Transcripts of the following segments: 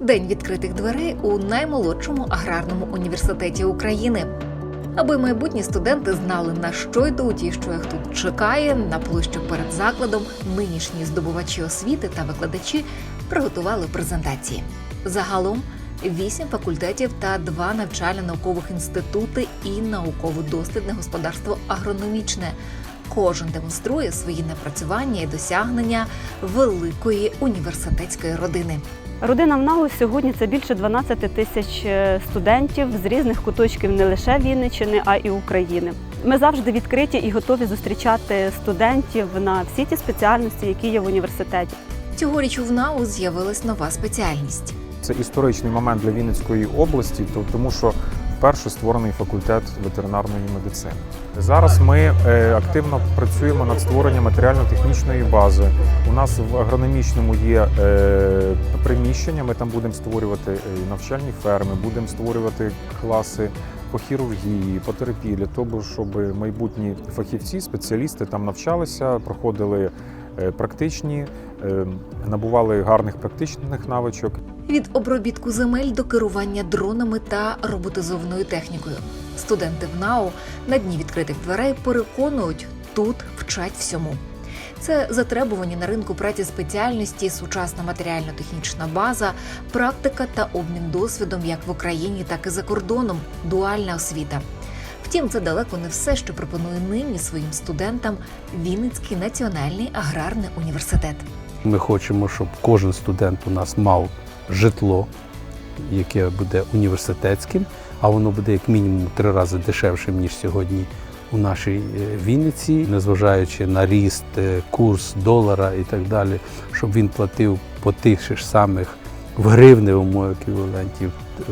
День відкритих дверей у наймолодшому аграрному університеті України. Аби майбутні студенти знали, на що йдуть і що їх тут чекає, на площу перед закладом нинішні здобувачі освіти та викладачі приготували презентації. Загалом вісім факультетів та два навчально-наукових інститути і науково-дослідне господарство агрономічне. Кожен демонструє свої напрацювання і досягнення великої університетської родини. Родина в НАУ сьогодні це більше 12 тисяч е, студентів з різних куточків не лише Вінниччини, а й України. Ми завжди відкриті і готові зустрічати студентів на всі ті спеціальності, які є в університеті. Цьогоріч у ВНАУ з'явилась нова спеціальність. Це історичний момент для Вінницької області, то- тому що вперше створений факультет ветеринарної медицини. Зараз ми е, активно працюємо над створенням матеріально-технічної бази. У нас в агрономічному є е, приміщення. Ми там будемо створювати е, навчальні ферми, будемо створювати класи по хірургії, по терапії для того, щоб майбутні фахівці, спеціалісти там навчалися, проходили практичні, е, набували гарних практичних навичок. Від обробітку земель до керування дронами та роботизованою технікою. Студенти в НАУ на дні відкритих дверей переконують, тут вчать всьому. Це затребувані на ринку праці спеціальності, сучасна матеріально-технічна база, практика та обмін досвідом як в Україні, так і за кордоном, дуальна освіта. Втім, це далеко не все, що пропонує нині своїм студентам Вінницький національний аграрний університет. Ми хочемо, щоб кожен студент у нас мав житло, яке буде університетським, а воно буде як мінімум три рази дешевшим, ніж сьогодні у нашій е, Вінниці, незважаючи на ріст, е, курс долара і так далі, щоб він платив по тих ж самих в гривневому еквіваленті е,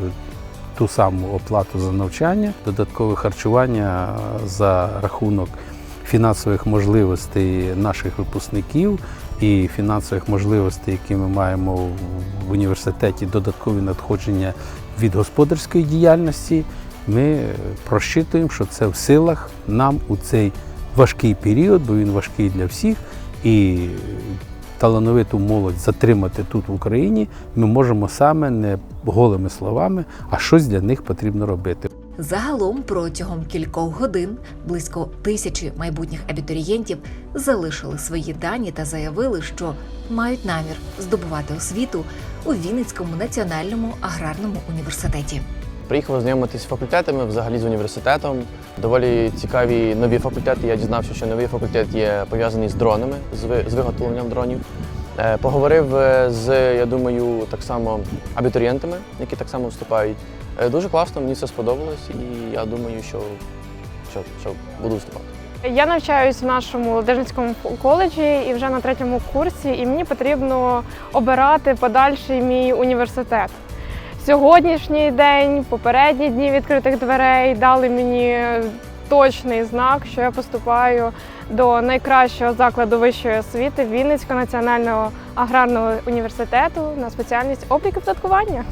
ту саму оплату за навчання, додаткове харчування е, за рахунок фінансових можливостей наших випускників і фінансових можливостей, які ми маємо в університеті, додаткові надходження від господарської діяльності, ми просчитуємо, що це в силах нам у цей важкий період, бо він важкий для всіх, і талановиту молодь затримати тут в Україні ми можемо саме не голими словами, а щось для них потрібно робити. Загалом протягом кількох годин близько тисячі майбутніх абітурієнтів залишили свої дані та заявили, що мають намір здобувати освіту у Вінницькому національному аграрному університеті. Приїхав ознайомитись з факультетами, взагалі з університетом. Доволі цікаві нові факультети. Я дізнався, що новий факультет є пов'язаний з дронами, з ви- з виготовленням дронів. Е, Поговорив е, з, я думаю, так само абітурієнтами, які так само вступають. Е, Дуже класно, мені це сподобалось, і я думаю, що, що, що буду вступати. Я навчаюсь в нашому Ладижинському коледжі і вже на третьому курсі, і мені потрібно обирати подальший мій університет. Сьогоднішній день, попередні дні відкритих дверей дали мені точний знак, що я поступаю до найкращого закладу вищої освіти Вінницького національного аграрного університету на спеціальність обліку податкування.